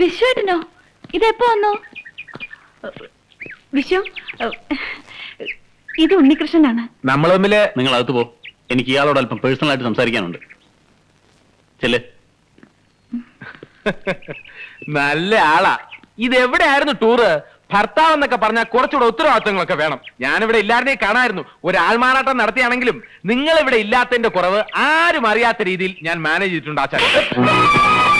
വിശ്വേട്ടനോ ഇതെപ്പോ വന്നു? വിശ്വ ഇത് ഉണ്ണികൃഷ്ണനാണ്. നമ്മൾ തമ്മിൽ നിങ്ങൾ അകത്ത് പോ. എനിക്ക് ഇയാളോട് അല്പം പേഴ്സണൽ ആയിട്ട് സംസാരിക്കാനുണ്ട്. ചെല്ലേ. നല്ല ആളാ. ഇത് എവിടെയായിരുന്നു ടൂറ് ഭർത്താവ് എന്നൊക്കെ പറഞ്ഞാൽ കുറച്ചുകൂടെ ഉത്തരവാദിത്തങ്ങളൊക്കെ വേണം. ഞാനിവിടെ എല്ലാവരുടെയും കാണായിരുന്നു. ഒരു ആൾമാറാട്ടം നടത്തിയാണെങ്കിലും നിങ്ങൾ ഇവിടെ ഇല്ലാത്തതിന്റെ കുറവ് ആരും അറിയാത്ത രീതിയിൽ ഞാൻ മാനേജ് ചെയ്തിട്ടുണ്ട് ആചാര്യ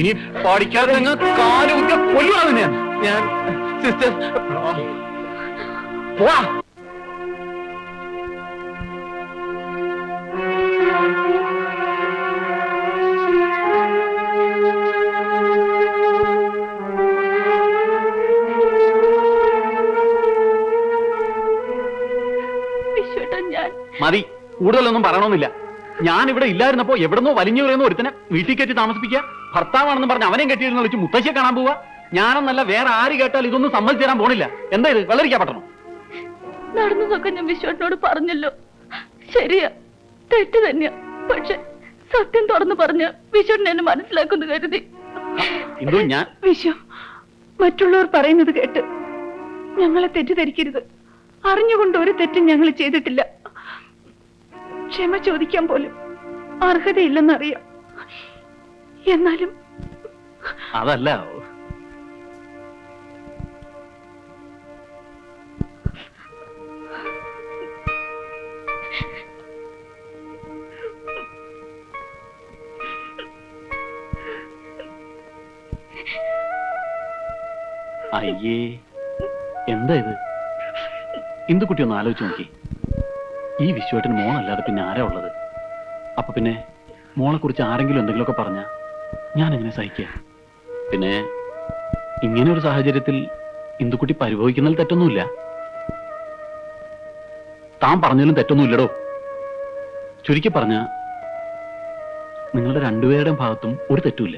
ഇനി പഠിക്കാതെ നിങ്ങൾ കാലുകുറ്റ കൊല്ലുവാണ് ഞാൻ ഞാൻ സിസ്റ്റർ പോവാ. മതി കൂടുതലൊന്നും പറയണമെന്നില്ല. ഞാൻ ഇവിടെ ഇല്ലായിരുന്നപ്പോ എവിടെന്നോ വലിഞ്ഞു പറയുന്ന ഒരുത്തനെ വീട്ടിൽ കയറ്റി താമസിപ്പിക്കുക. ഭർത്താവാണെന്ന് പറഞ്ഞ് അവനെയും കെട്ടിയിരുന്ന വിളിച്ച് മുത്തശ്ശിയെ കാണാൻ പോവാ? ഞാനെന്നല്ല വേറെ ആര് കേട്ടാൽ ഇതൊന്നും സമ്മതിച്ചു തരാൻ പോണില്ല. എന്താ ഇത്? വെള്ളരിക്കാൻ പറ്റണം നടന്നതൊക്കെ ഞാൻ വിശ്വനോട് പറഞ്ഞല്ലോ. ശരിയാ. തെറ്റ് തന്നെയാ. പക്ഷെ സത്യം തുറന്നു പറഞ്ഞ വിശ്വൻ എന്നെ മനസ്സിലാക്കുന്നു കരുതി. ഞാൻ വിശ്വ മറ്റുള്ളവർ പറയുന്നത് കേട്ട് ഞങ്ങളെ തെറ്റിദ്ധരിക്കരുത്. അറിഞ്ഞുകൊണ്ട് ഒരു തെറ്റും ഞങ്ങൾ ചെയ്തിട്ടില്ല. ക്ഷമ ചോദിക്കാൻ പോലും അർഹതയില്ലെന്നറിയാം. എന്നാലും അതല്ല. അയ്യേ എന്താ ഇത്? ഇന്ദുക്കുട്ടി ഒന്ന് ആലോചിച്ച് നോക്കി. ഈ വിശ്വട്ടിന് മോളല്ലാതെ പിന്നെ ആരാ ഉള്ളത്? അപ്പൊ പിന്നെ മോളെ കുറിച്ച് ആരെങ്കിലും എന്തെങ്കിലുമൊക്കെ പറഞ്ഞ? ഞാൻ എങ്ങനെ സഹിക്കുക? പിന്നെ ഇങ്ങനെ ഒരു സാഹചര്യത്തിൽ ഇന്ദുക്കുട്ടി പരിഭവിക്കുന്നതിൽ തെറ്റൊന്നുമില്ല. താൻ പറഞ്ഞതിലും തെറ്റൊന്നുമില്ലടോ. ചുരുക്കി പറഞ്ഞ നിങ്ങളുടെ രണ്ടുപേരുടെയും ഭാഗത്തും ഒരു തെറ്റുമില്ല.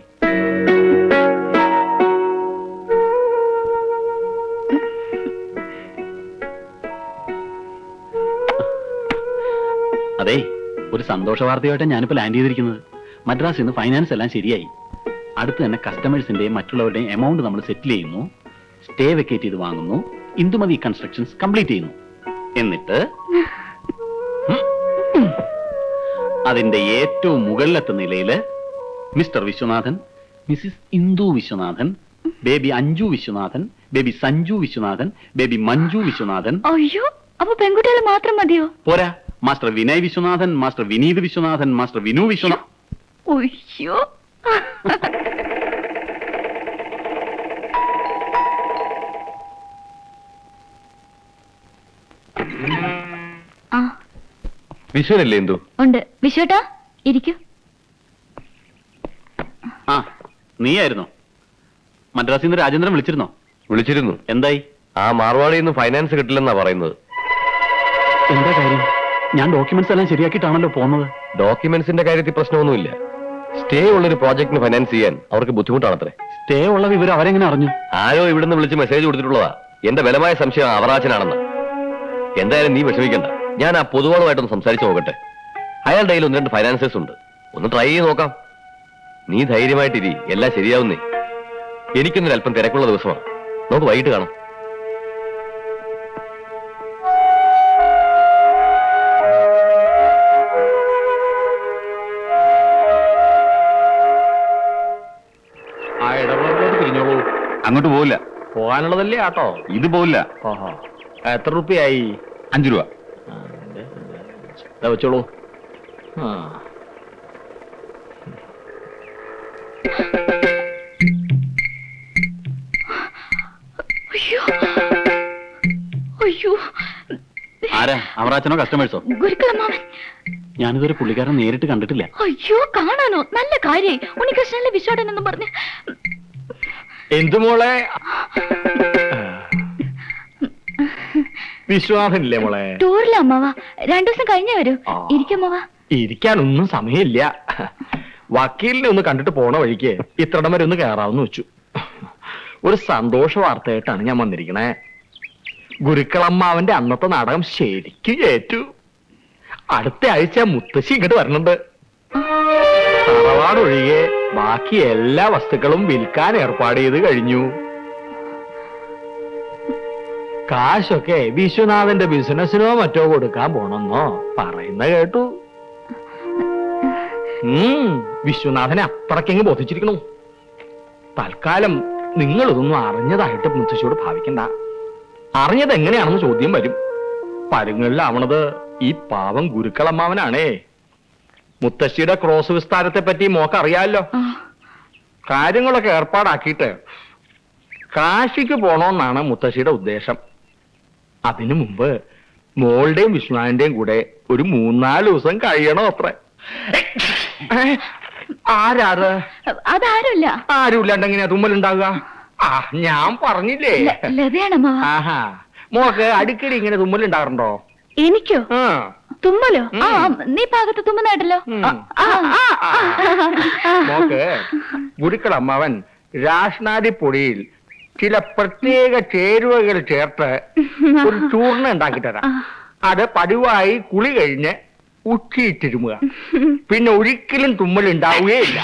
അതെ ഒരു സന്തോഷ വാർത്തയായിട്ടാണ് ഞാനിപ്പോ ലാൻഡ് ചെയ്തിരിക്കുന്നത്. മദ്രാസിൽ നിന്ന് ഫൈനാൻസ് എല്ലാം ശരിയായി. അടുത്ത് തന്നെ കസ്റ്റമേഴ്സിന്റെയും മറ്റുള്ളവരുടെയും എമൗണ്ട് നമ്മൾ സെറ്റിൽ ചെയ്യുന്നു. സ്റ്റേ വെക്കേറ്റ് ചെയ്ത് വാങ്ങുന്നു. ഇന്ദുമതി കൺസ്ട്രക്ഷൻസ് കംപ്ലീറ്റ് ചെയ്യുന്നു. എന്നിട്ട് അതിന്റെ ഏറ്റവും മുകളിലത്തെ നിലയിൽ Mr Viswanathan Mrs Indu Viswanathan baby Anju Viswanathan baby Sanju Viswanathan baby Manju Viswanathan. അയ്യോ അപ്പൊ പെൺകുട്ടികൾ മാത്രം മതിയോ? പോരാ master Vinay Viswanathan master Vineeth Viswanathan master Vinu Viswanathan. അയ്യോ. വിഷുവനല്ലേ എന്തു? ഉണ്ട്. വിഷുട്ടാ ഇരിക്കൂ. ആ നീയായിരുന്നോ? മദ്രാസിൽ നിന്ന് രാജേന്ദ്രൻ വിളിച്ചിരുന്നോ? വിളിച്ചിരുന്നു. എന്തായി? ആ മാർവാടിയിൽ നിന്ന് ഫൈനാൻസ് കിട്ടില്ലെന്നാ പറയുന്നത്. എന്താ കാര്യം? ഞാൻ ഡോക്യുമെന്റ്സ് എല്ലാം ശരിയാക്കിയിട്ടാണല്ലോ പോകുന്നത് ഡോക്യുമെന്റ്സിന്റെ കാര്യത്തിൽ പ്രശ്നമൊന്നുമില്ല. സ്റ്റേ ഉള്ളൊരു പ്രോജക്റ്റിന് ഫൈനാൻസ് ചെയ്യാൻ അവർക്ക് ബുദ്ധിമുട്ടാണത്രേ. സ്റ്റേ ഉള്ള വിവരം അവരെങ്ങനെ അറിഞ്ഞു? ആരോ ഇവിടുന്ന് വിളിച്ച് മെസ്സേജ് കൊടുത്തിട്ടുള്ളതാ. എന്റെ ബലമായ സംശയം അവറാച്ചനാണെന്ന്. എന്തായാലും നീ വിഷമിക്കണ്ട. ഞാൻ ആ പൊതുവാളുമായിട്ടൊന്ന് സംസാരിച്ചു നോക്കട്ടെ. അയാളുടെ കയ്യിൽ ഒന്ന് രണ്ട് ഫൈനാൻസേഴ്സ് ഉണ്ട്. ഒന്ന് ട്രൈ ചെയ്ത് നോക്കാം. നീ ധൈര്യമായിട്ടിരി എല്ലാം ശരിയാവുന്നേ. എനിക്കൊന്നൊരു അല്പം തിരക്കുള്ള ദിവസമാണ്. നമുക്ക് വൈകിട്ട് കാണാം. ആ ഇടപാടിലോട്ട് തിരിഞ്ഞോളൂ. അങ്ങോട്ട് പോവില്ല. പോകാനുള്ളതല്ലേ ആട്ടോ? ഇത് പോവില്ല. എത്ര റുപ്യായി? അഞ്ചു രൂപ. വെച്ചോളൂ. ആ. അയ്യോ. അയ്യോ. ആരാ? അവറാച്ചനോ കസ്റ്റമേഴ്സോ ഗുരുക്കളമ്മാവൻ ഞാനിതൊരു പുള്ളിക്കാരൻ നേരിട്ട് കണ്ടിട്ടില്ല. അയ്യോ കാണാനോ? നല്ല കാര്യായി ഉണ്ണികൃഷ്ണന്റെ വിശ്വാടൻ എന്നും പറഞ്ഞ്. എന്തു മോളെ വിശ്വാസമില്ലേ മോളെ? ടൂറില്ല അമ്മാവ. രണ്ടു ദിവസം കഴിഞ്ഞേ വരൂ. ആ. ഇരിക്കമ്മാവ ഇരിക്കാനൊന്നും സമയമില്ല. വക്കീലിനെ ഒന്ന് കണ്ടിട്ട് പോണ വഴിക്ക് ഇത്രടം വരെ ഒന്ന് കയറാവുന്ന വെച്ചു. ഒരു സന്തോഷ വാർത്തയായിട്ടാണ് ഞാൻ വന്നിരിക്കണേ. ഗുരുക്കളമ്മാവന്റെ അന്നത്തെ നാടകം ശരിക്കും ഏറ്റു. അടുത്ത ആഴ്ച മുത്തശ്ശി ഇങ്ങോട്ട് വരണുണ്ട്. തറവാട് ഒഴികെ ബാക്കി എല്ലാ വസ്തുക്കളും വിൽക്കാൻ ഏർപ്പാട് ചെയ്ത് കഴിഞ്ഞു. കാശൊക്കെ വിശ്വനാഥന്റെ ബിസിനസ്സിനോ മറ്റോ കൊടുക്കാൻ പോണെന്നോ പറയുന്ന കേട്ടു. വിശ്വനാഥനെ അത്രക്കെങ്ങ് ബോധിച്ചിരിക്കണു. തൽക്കാലം നിങ്ങൾ ഇതൊന്നും അറിഞ്ഞതായിട്ട് മുത്തശ്ശിയോട് ഭാവിക്കണ്ട. അറിഞ്ഞത് എങ്ങനെയാണെന്ന് ചോദ്യം വരും. പരുങ്ങളിലാവണത് ഈ പാവം ഗുരുക്കളമ്മാവനാണേ. മുത്തശ്ശിയുടെ ക്രോസ് വിസ്താരത്തെ പറ്റി മോക്ക് അറിയാമല്ലോ കാര്യങ്ങളൊക്കെ ഏർപ്പാടാക്കിയിട്ട് കാശിക്ക് പോണോന്നാണ് മുത്തശ്ശിയുടെ ഉദ്ദേശം. അതിനു മുമ്പ് മോളുടെയും വിഷ്ണുവിന്റെയും കൂടെ ഒരു മൂന്നാൽ ദിവസം കഴിയണം അത്ര. ആരാത്? അതാരുമില്ല. ആരുമില്ലാണ്ട് എങ്ങനെയാ തുമ്മലുണ്ടാവുക? ആ ഞാൻ പറഞ്ഞില്ലേ. ആഹാ. മോക്ക് അടിക്കടി ഇങ്ങനെ തുമ്മലുണ്ടാകാറുണ്ടോ? എനിക്കോ? ആ. തുമ്മലോ? ആ നീ ഭാഗത്ത് തുമ്മുന്നായിട്ടല്ലോ. മോക്ക് ഗുരുക്കളമ്മാവൻ രാഷ്നാദിപ്പൊടിയിൽ ചില പ്രത്യേക ചേരുവകൾ ചേർത്ത് ഒരു ചൂർണ ഉണ്ടാക്കി തരാം. അത് പതിവായി കുളി കഴിഞ്ഞ് ഉച്ചിയിട്ടിരുമുക. പിന്നെ ഒരിക്കലും തുമ്മൽ ഉണ്ടാവുകയില്ല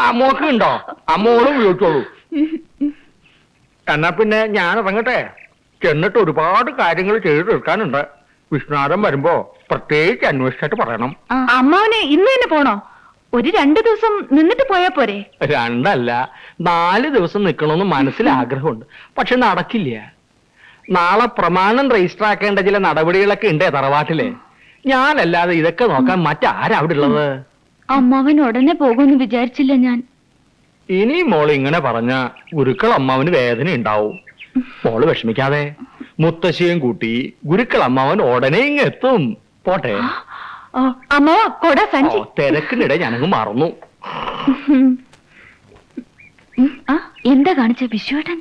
ആ മോക്ക് ഉണ്ടോ? അമ്മോളും ഉപയോഗിച്ചോളൂ. എന്നാ പിന്നെ ഞാൻ ഇറങ്ങട്ടെ? ചെന്നിട്ട് ഒരുപാട് കാര്യങ്ങൾ ചെയ്തു തീർക്കാനുണ്ട് വിഷ്ണുനാഥൻ വരുമ്പോ പ്രത്യേകിച്ച് അന്വേഷിച്ചിട്ട് പറയണം. അമ്മാവനെ ഇന്ന് തന്നെ പോണോ? ഒരു രണ്ടു ദിവസം നിന്നിട്ട് പോയാ പോരെ? രണ്ടല്ല നാല് ദിവസം നിൽക്കണമെന്ന് മനസ്സിൽ ആഗ്രഹമുണ്ട്. പക്ഷെ നടക്കില്ല. നാളെ പ്രമാണം രജിസ്റ്റർ ആക്കേണ്ട ചില നടപടികളൊക്കെ ഉണ്ട് തറവാട്ടിലെ. ഞാനല്ലാതെ ഇതൊക്കെ നോക്കാൻ മറ്റാരാ അവിടെ ഉള്ളത് അമ്മാവൻ ഉടനെ പോകുമെന്ന് വിചാരിച്ചില്ല ഞാൻ. ഇനി മോൾ ഇങ്ങനെ പറഞ്ഞ ഗുരുക്കൾ അമ്മാവന് വേദന ഉണ്ടാവും. മോൾ വിഷമിക്കാതെ. മുത്തശ്ശിയും കൂട്ടി ഗുരുക്കൾ അമ്മാവൻ ഉടനെ ഇങ്ങെത്തും പോട്ടെ. ഓ അമ്മാവ കൊട സഞ്ചി. തിരക്കിനിടെ ഞാനങ്ങ് മറന്നു. ആ എന്താ കാണിച്ച വിശ്വേട്ടൻ?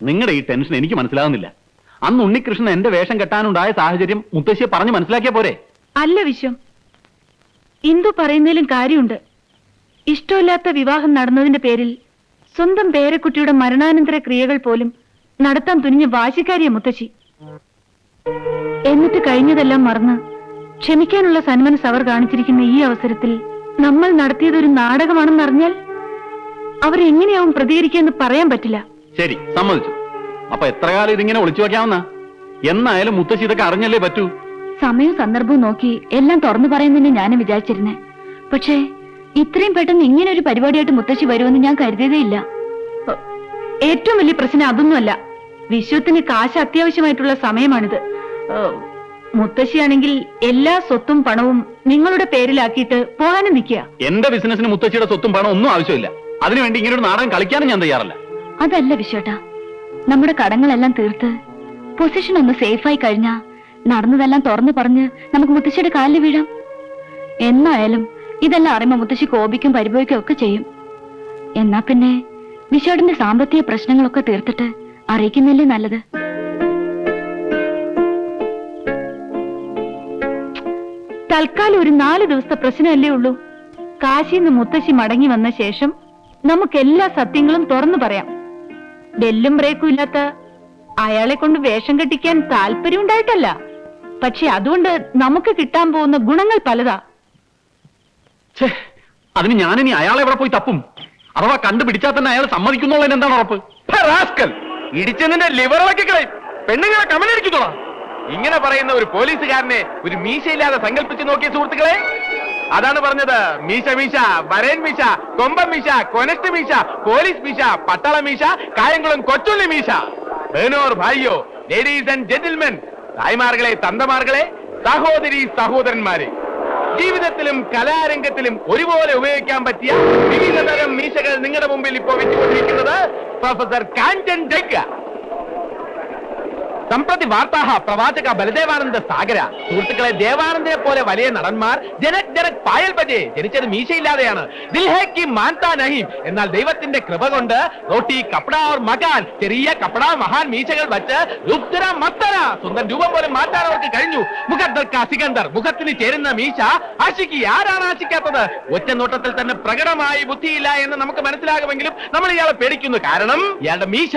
നിങ്ങളുടെ ഈ ടെൻഷൻ എനിക്ക് മനസ്സിലാകുന്നില്ല അന്ന് ഉണ്ണികൃഷ്ണൻ എന്റെ വേഷം കെട്ടാനുണ്ടായ സാഹചര്യം മുത്തശ്ശിയെ പറഞ്ഞു മനസ്സിലാക്കിയ പോരെ? അല്ല വിശ്വം. ഇന്ദു പറയുന്നതിലും കാര്യമുണ്ട്. ഇഷ്ടമില്ലാത്ത വിവാഹം നടന്നതിന്റെ പേരിൽ സ്വന്തം പേരക്കുട്ടിയുടെ മരണാനന്തര ക്രിയകൾ പോലും നടത്താൻ തുനിഞ്ഞ വാശിക്കാരിയ മുത്തശ്ശി. എന്നിട്ട് കഴിഞ്ഞതെല്ലാം മറന്ന് ക്ഷമിക്കാനുള്ള സന്മനസ് അവർ കാണിച്ചിരിക്കുന്ന ഈ അവസരത്തിൽ നമ്മൾ നടത്തിയത് ഒരു നാടകമാണെന്നറിഞ്ഞാൽ അവർ എങ്ങനെയാവും പ്രതികരിക്കുക പറയാൻ പറ്റില്ല. ശരി സമ്മതിച്ചു. അപ്പൊ എത്ര കാലം ഇതിങ്ങനെ ഒളിച്ചു വെക്കാവുന്ന? എന്നായാലും മുത്തശ്ശി ഇതൊക്കെ അറിഞ്ഞല്ലേ പറ്റൂ? സമയവും സന്ദർഭവും നോക്കി എല്ലാം തുറന്നു പറയുന്നതിന് ഞാനും വിചാരിച്ചിരുന്നേ. പക്ഷേ ഇത്രയും പെട്ടെന്ന് ഇങ്ങനെ ഒരു പരിപാടിയായിട്ട് മുത്തശ്ശി വരുമെന്ന് ഞാൻ കരുതിയതേ ഇല്ല. ഏറ്റവും വലിയ പ്രശ്നം അതൊന്നുമല്ല. വിശ്വത്തിന് കാശ് അത്യാവശ്യമായിട്ടുള്ള സമയമാണിത്. മുത്തശ്ശിയാണെങ്കിൽ എല്ലാ സ്വത്തും പണവും നിങ്ങളുടെ പേരിലാക്കിയിട്ട് പോകാനും നിൽക്കുക. എന്റെ ബിസിനസിന് മുത്തശ്ശിയുടെ സ്വത്തും പണം ഒന്നും ആവശ്യമില്ല. അതിനുവേണ്ടി ഇങ്ങനെ ഒരു നാടകം കളിക്കാനും ഞാൻ തയ്യാറല്ല. അതല്ല വിശ്വട്ടാ. നമ്മുടെ കടങ്ങളെല്ലാം തീർത്ത് പൊസിഷൻ ഒന്ന് സേഫായി കഴിഞ്ഞാ നടന്നതെല്ലാം തുറന്നു പറഞ്ഞ് നമുക്ക് മുത്തശ്ശിയുടെ കാലിൽ വീഴാം. എന്നായാലും ഇതെല്ലാം അറിയുമ്പോ മുത്തശ്ശി കോപിക്കും പരിഭവിക്കും ഒക്കെ ചെയ്യും. എന്നാ പിന്നെ വിശ്വടിന്റെ സാമ്പത്തിക പ്രശ്നങ്ങളൊക്കെ തീർത്തിട്ട് അറിയിക്കുന്നില്ലേ നല്ലത്? തൽക്കാലം ഒരു നാല് ദിവസത്തെ പ്രശ്നമല്ലേ ഉള്ളൂ? കാശിന്ന് മുത്തശ്ശി മടങ്ങി വന്ന ശേഷം നമുക്ക് എല്ലാ സത്യങ്ങളും തുറന്നു പറയാം. ബെല്ലും ബ്രേക്കും ഇല്ലാത്ത അയാളെ കൊണ്ട് വേഷം കെട്ടിക്കാൻ താല്പര്യം ഉണ്ടായിട്ടല്ല. പക്ഷെ അതുകൊണ്ട് നമുക്ക് കിട്ടാൻ പോകുന്ന ഗുണങ്ങൾ പലതാ. അതിന് ഞാനിനി അയാളെ എവിടെ പോയി തപ്പും? അഥവാ കണ്ടുപിടിച്ചാൽ തന്നെ അയാൾ സമ്മതിക്കുന്നുള്ളതിന് എന്താണ് ഉറപ്പ്? ഇടിച്ചതിന്റെ ലിവറിളക്കി കളയും. പെണ്ണുങ്ങളെ കമലടിക്കുന്നോളാം ഇങ്ങനെ പറയുന്ന ഒരു പോലീസുകാരനെ ഒരു മീശയില്ലാതെ സങ്കല്പിച്ചു നോക്കിയ സുഹൃത്തുക്കളെ അതാണ് പറഞ്ഞത് മീശ മീശ വരേൻ മീശ കൊമ്പം മീശ കൊനസ്റ്റ് മീശ പോലീസ് മീശ പട്ടാള മീശ കായംകുളം കൊച്ചുള്ളി മീശ. ബേനോർ ഭായിയോ ലേഡീസ് ആൻഡ് ജെന്റിൽമെൻ തായ്മാർകളെ തന്തമാർകളെ സഹോദരി സഹോദരന്മാരെ ജീവിതത്തിലും കലാരംഗത്തിലും ഒരുപോലെ ഉപയോഗിക്കാൻ പറ്റിയ വിവിധ തരം മീശകൾ നിങ്ങളുടെ മുമ്പിൽ ഇപ്പോൾ വെച്ചുകൊണ്ടിരിക്കുന്നത് പ്രൊഫസർ കാഞ്ചൻ ഡെക്ക സമ്പ്രതി വാർത്താഹ പ്രവാചക ബലദേവാനന്ദ സാഗര. സുഹൃത്തുക്കളെ ദേവാനന്ദനെ പോലെ വലിയ നടന്മാർ ജനക് ജനക് പായൽ ബജെ ജനിച്ചത് മീശയില്ലാതെയാണ്. ദിൽഹേ കി മാൻതാ നഹീം. എന്നാൽ ദൈവത്തിന്റെ കൃപ കൊണ്ട് റോട്ടി കപ്പട ഓർ മകാൻ ചെറിയ കപ്പട മഹാൻ മീശകൾ വച്ച് ലുപ്തര മത്തര സ്വന്തം രൂപം പോലും മാറ്റാൻ അവർക്ക് കഴിഞ്ഞു. മുഖദ്ദർക്ക സികന്ദർ മുഖത്തിന് ചേരുന്ന മീശ ആശിക്ക് ആരാണ് ആശിക്കാത്തത്? ഒറ്റ നോട്ടത്തിൽ തന്നെ പ്രകടമായി ബുദ്ധിയില്ല എന്ന് നമുക്ക് മനസ്സിലാകുമെങ്കിലും നമ്മൾ ഇയാളെ പേടിക്കുന്നു. കാരണം ഇയാളുടെ മീശ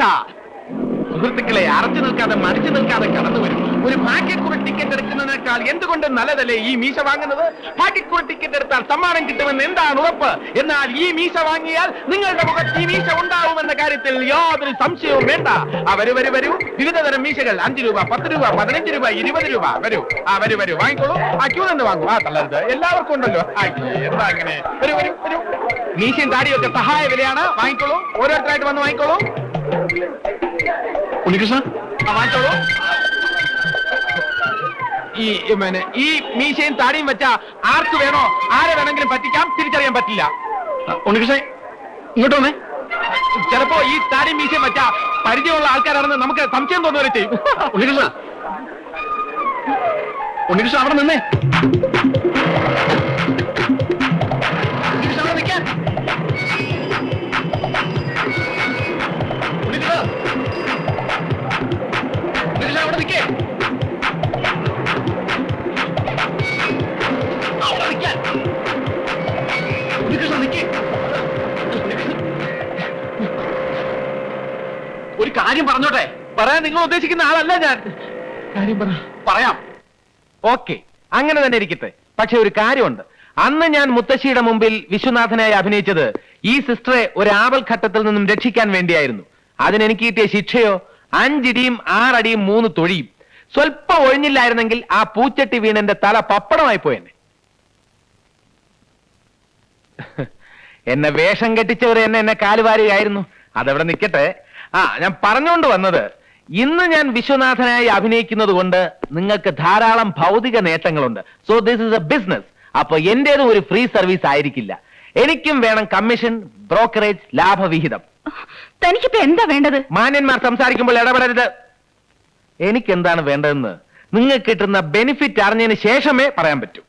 സുഹൃത്തുക്കളെ അറച്ചു നിൽക്കാതെ മടിച്ചു നിൽക്കാതെ കടന്നു വരും. ഒരു ഭാഗ്യക്കുറി ടിക്കറ്റ് എടുക്കുന്നതിനേക്കാൾ എന്തുകൊണ്ട് നല്ലതല്ലേ ഈ മീശ വാങ്ങുന്നത്? ഭാഗ്യക്കുറി ടിക്കറ്റ് എടുത്താൽ സമ്മാനം കിട്ടുമെന്ന് എന്താണ് ഉറപ്പ്? എന്നാൽ ഈ മീശ വാങ്ങിയാൽ നിങ്ങളുടെ മുഖത്ത് ഈ മീശ ഉണ്ടാവുമെന്ന കാര്യത്തിൽ യാതൊരു സംശയവും വേണ്ട. ആ വരൂ വരൂ വരൂ. വിവിധ തരം മീശകൾ. അഞ്ച് രൂപ പത്ത് രൂപ പതിനഞ്ച് രൂപ ഇരുപത് രൂപ. വരൂ. ആ വരൂ വരൂ. വാങ്ങിക്കോളൂ. ആ ക്യൂ നിന്ന് വാങ്ങൂ. ആ തള്ളരുത്. എല്ലാവർക്കും ഉണ്ടല്ലോ. എന്താ അങ്ങനെ വരൂ വരൂ വരൂ. മീശയും താടിയൊക്കെ സഹായ വിലയാണ്. വാങ്ങിക്കോളൂ. ഓരോരുത്തരായിട്ട് വന്ന് വാങ്ങിക്കോളൂ. ഉണ്ണികൃഷ്ണ? വാങ്ങിച്ചോളൂ. ഈ ഈ പിന്നെ ഈ മീശയും താടിയും വെച്ച ആർക്ക് വേണോ ആരെ വേണമെങ്കിലും പറ്റിക്കാം തിരിച്ചറിയാൻ പറ്റില്ല. ഉണ്ണികൃഷ്ണ ഇങ്ങോട്ട് വന്നേ. ചിലപ്പോ ഈ താടിയും മീശയും വെച്ച പരിചയമുള്ള ആൾക്കാരാണെന്ന് നമുക്ക് സംശയം തോന്നുവരെ ചെയ്യും. ഉണ്ണികൃഷ്ണ. ഉണ്ണികൃഷ്ണ അവിടെ നിന്നേ. ഒരു കാര്യം പറഞ്ഞോട്ടെ? പറയാൻ നിങ്ങൾ ഉദ്ദേശിക്കുന്ന ആളല്ല ഞാൻ. കാര്യം പറ. പറയാം. ഓക്കെ അങ്ങനെ തന്നെ ഇരിക്കട്ടെ. പക്ഷെ ഒരു കാര്യമുണ്ട്. അന്ന് ഞാൻ മുത്തശ്ശിയുടെ മുമ്പിൽ വിശ്വനാഥനായി അഭിനയിച്ചത് ഈ സിസ്റ്ററെ ഒരു ആവൽ ഘട്ടത്തിൽ നിന്നും രക്ഷിക്കാൻ വേണ്ടിയായിരുന്നു. അതിനെനിക്ക് കിട്ടിയ ശിക്ഷയോ അഞ്ചിടിയും ആറടിയും മൂന്ന് തൊഴിയും. സ്വല്പം ഒഴിഞ്ഞില്ലായിരുന്നെങ്കിൽ ആ പൂച്ചട്ടി വീണന്റെ തല പപ്പടമായി പോയെന്നെ. എന്നെ വേഷം കെട്ടിച്ചവർ എന്നെ എന്നെ കാലുവാരിയായിരുന്നു. അതവിടെ നിൽക്കട്ടെ ആ ഞാൻ പറഞ്ഞുകൊണ്ട് വന്നത് ഇന്ന് ഞാൻ വിശ്വനാഥനായി അഭിനയിക്കുന്നത് കൊണ്ട് നിങ്ങൾക്ക് ധാരാളം ഭൗതിക നേട്ടങ്ങളുണ്ട്. So this is a business അപ്പൊ എന്റേതും ഒരു ഫ്രീ സർവീസ് ആയിരിക്കില്ല. എനിക്കും വേണം കമ്മീഷൻ ബ്രോക്കറേജ് ലാഭവിഹിതം. തനിക്കിപ്പോ എന്താ വേണ്ടത്? മാന്യന്മാർ സംസാരിക്കുമ്പോൾ ഇടപെടരുത്. എനിക്ക് എന്താണ് വേണ്ടതെന്ന് നിങ്ങൾക്ക് കിട്ടുന്ന ബെനിഫിറ്റ് അറിഞ്ഞതിന് ശേഷമേ പറയാൻ പറ്റൂ.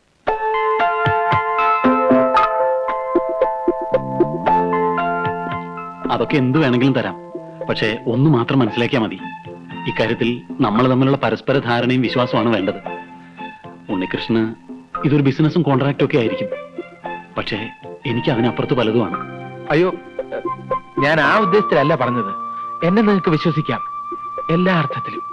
അതൊക്കെ എന്ത് വേണമെങ്കിലും തരാം. പക്ഷേ ഒന്ന് മാത്രം മനസ്സിലാക്കിയാൽ മതി. ഇക്കാര്യത്തിൽ നമ്മൾ തമ്മിലുള്ള പരസ്പര ധാരണയും വിശ്വാസമാണ് വേണ്ടത്. ഉണ്ണികൃഷ്ണന് ഇതൊരു ബിസിനസ്സും കോൺട്രാക്റ്റും ഒക്കെ ആയിരിക്കും. പക്ഷേ എനിക്ക് അതിനപ്പുറത്ത് പലതുമാണ് അയ്യോ ഞാൻ ആ ഉദ്ദേശത്തിലല്ല പറഞ്ഞത്. എന്നെ നിങ്ങൾക്ക് വിശ്വസിക്കാം. എല്ലാ അർത്ഥത്തിലും.